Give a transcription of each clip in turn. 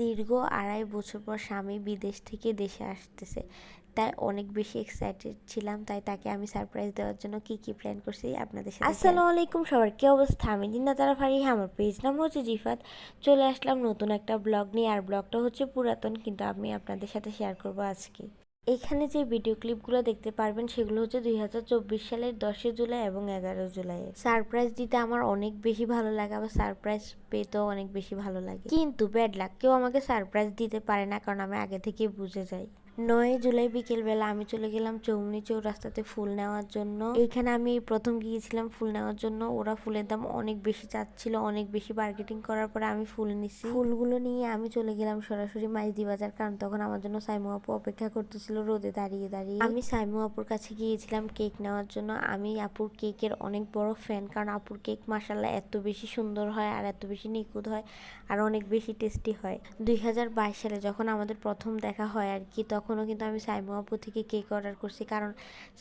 দীর্ঘ আড়াই বছর পর স্বামী বিদেশ থেকে দেশে আসতেছে। তাই অনেক বেশি এক্সাইটেড ছিলাম, তাই তাকে আমি সারপ্রাইজ দেওয়ার জন্য কি কি প্ল্যান করছি আপনাদের সাথে আসসালামু আলাইকুম সবার, কি অবস্থা? আমি দিনা তারা ফারি আমার পেজ নাম হচ্ছে জিফাত। চলে আসলাম নতুন একটা ব্লগ নিয়ে, আর ব্লগটা হচ্ছে পুরাতন, কিন্তু আমি আপনাদের সাথে শেয়ার করব আজকে। এখানে যে ভিডিও ক্লিপগুলো দেখতে পারবেন, সেগুলো হচ্ছে দুই হাজার চব্বিশ সালের দশই জুলাই এবং এগারো জুলাই। সারপ্রাইজ দিতে আমার অনেক বেশি ভালো লাগে, আবার সারপ্রাইজ পেতেও অনেক বেশি ভালো লাগে। কিন্তু ব্যাড লাক কেউ আমাকে সারপ্রাইজ দিতে পারে না, কারণ আমি আগে থেকে বুঝে যাই। নয় জুলাই বিকেলবেলা আমি চলে গেলাম চৌমনি চৌরাস্তাতে ফুল নেওয়ার জন্য। এখানে আমি প্রথম গিয়েছিলাম ফুল নেওয়ার জন্য। ওরা ফুলের দাম অনেক বেশি চাচ্ছিল, অনেক বেশি মার্কেটিং করার পরে আমি ফুল নিছি। ফুলগুলো নিয়ে আমি চলে গেলাম সরাসরি মাইজদি বাজার, কারণ তখন আমার জন্য সাইমু আপু অপেক্ষা করতেছিল রোদে দাঁড়িয়ে দাঁড়িয়ে। আমি সাইমু আপুর কাছে গিয়েছিলাম কেক নেওয়ার জন্য। আমি আপুর কেকের অনেক বড় ফ্যান কারণ আপুর কেক মাসাল্লাহ এত বেশি সুন্দর হয় আর এত বেশি নিখুঁত হয় আর অনেক বেশি টেস্টি হয়। দুই হাজার বাইশ সালে যখন আমাদের প্রথম দেখা হয় আর কি, তখন তখনও কিন্তু আমি সাইমা আপু থেকে কেক অর্ডার করছি। কারণ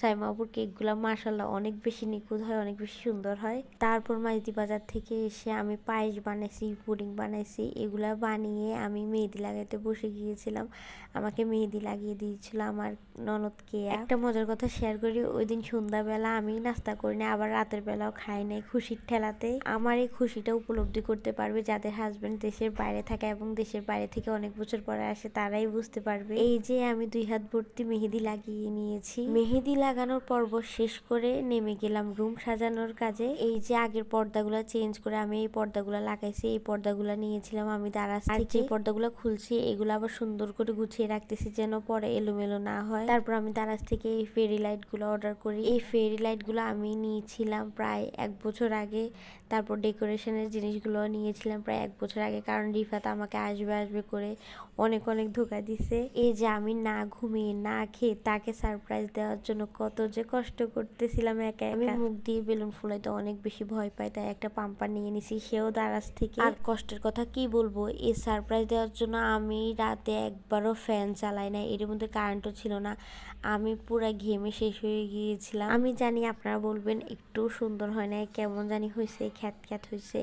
সাইমা আপুর কেকগুলো মার্শাল্লাহ অনেক বেশি নিখুঁত হয়, অনেক বেশি সুন্দর হয়। তারপর মাইতি বাজার থেকে এসে আমি পায়েস বানাইছি, পুডিং বানাইছি। এগুলা বানিয়ে আমি মেহেদি লাগাইতে বসে গিয়েছিলাম। আমাকে মেহেদি লাগিয়ে দিয়েছিল আমার ননদ ননদকে একটা মজার কথা শেয়ার করি, ওই দিন সন্ধ্যাবেলা আমি নাস্তা করি না আবার রাতের বেলাও খাই নাই খুশির ঠেলাতে। আমার এই খুশিটা উপলব্ধি করতে পারবে যাদের হাজবেন্ড দেশের বাইরে থাকে এবং দেশের বাইরে থেকে অনেক বছর পরে আসে, তারাই বুঝতে পারবে। এই যে আমি দুই হাত ভর্তি মেহেদি লাগিয়ে নিয়েছি। মেহেদি লাগানোর পর্ব শেষ করে নেমে গেলাম রুম সাজানোর কাজে। এই যে আগের পর্দাগুলো চেঞ্জ করে আমি এই পর্দাগুলো লাগাইছি এই পর্দাগুলো নিয়েছিলাম আমি দারাজ থেকে। এই পর্দাগুলো খুলছি এগুলো আবার সুন্দর করে গুছিয়ে রাখতেছি যেন পরে এলোমেলো না হয়। তারপর আমি দারাজ থেকে এই ফেরি লাইটগুলো অর্ডার করি। এই ফেরি লাইটগুলো আমি নিয়েছিলাম প্রায় এক বছর আগে। তারপর ডেকোরেশনের জিনিসগুলো নিয়েছিলাম প্রায় এক বছর আগে কারণ রিফাত আমাকে আসবে আসবে করে অনেক অনেক ধোকা দিছে। এই যে আমি না ঘুমিয়ে না খেয়ে তাকে সারপ্রাইজ দেওয়ার জন্য কত যে কষ্ট করতেছিলাম একা আমি মুখ দিয়ে বেলুন ফুলাইতে অনেক বেশি ভয় পাই তাই একটা পাম্পার নিয়ে নিছি সেও দারাজ থেকে। আর কষ্টের কথা কি বলব এই সারপ্রাইজ দেওয়ার জন্য আমি রাতে একবারও ফ্যান চালাই না এর মধ্যে কারেন্টও ছিল না। আমি পুরো ঘেমে শেষ হয়ে গিয়েছিলাম। আমি জানি আপনারা বলবেন একটু সুন্দর হয় না কেমন জানি হয়েছে খ্যাত খ্যাত হয়েছে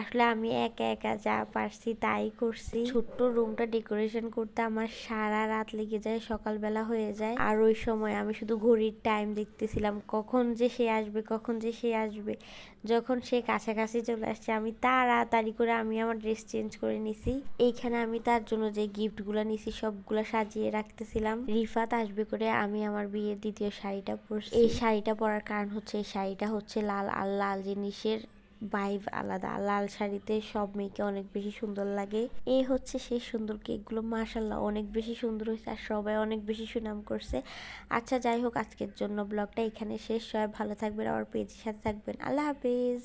আসলে আমি একা একা যা পারছি তাই করছি। ছোট্ট রুমটা ডেকোরেশন করতে আমার সারা রাত লেগে যায়, সকালবেলা হয়ে যায়। আর ওই সময় আমি শুধু ঘড়ির টাইম দেখতেছিলাম, কখন যে সে আসবে, কখন যে সে আসবে। যখন সে কাছাকাছি চলে আসছে, আমি তাড়াতাড়ি করে আমি আমার ড্রেস চেঞ্জ করে নিছি। এইখানে আমি তার জন্য যে গিফটগুলো নিছি, সবগুলো সাজিয়ে রাখতেছিলাম। রিফাত আসবে করে আমি আমার বিয়ের দ্বিতীয় শাড়িটা পরছি। এই শাড়িটা পরার কারণ হচ্ছে, এই শাড়িটা হচ্ছে লাল, আর লাল জিনিসের ভাইভ আলাদা। লাল শাড়িতে সব মেয়েকে অনেক বেশি সুন্দর লাগে। এ হচ্ছে সেই সুন্দর কেকগুলো। মাশাল্লাহ অনেক বেশি সুন্দর হয়েছে আর সবাই অনেক বেশি সুনাম করছে। আচ্ছা যাই হোক, আজকের জন্য ব্লগটা এখানে শেষ। সবাই ভালো থাকবেন, আমার পেজের সাথে থাকবেন। আল্লাহ হাফিজ।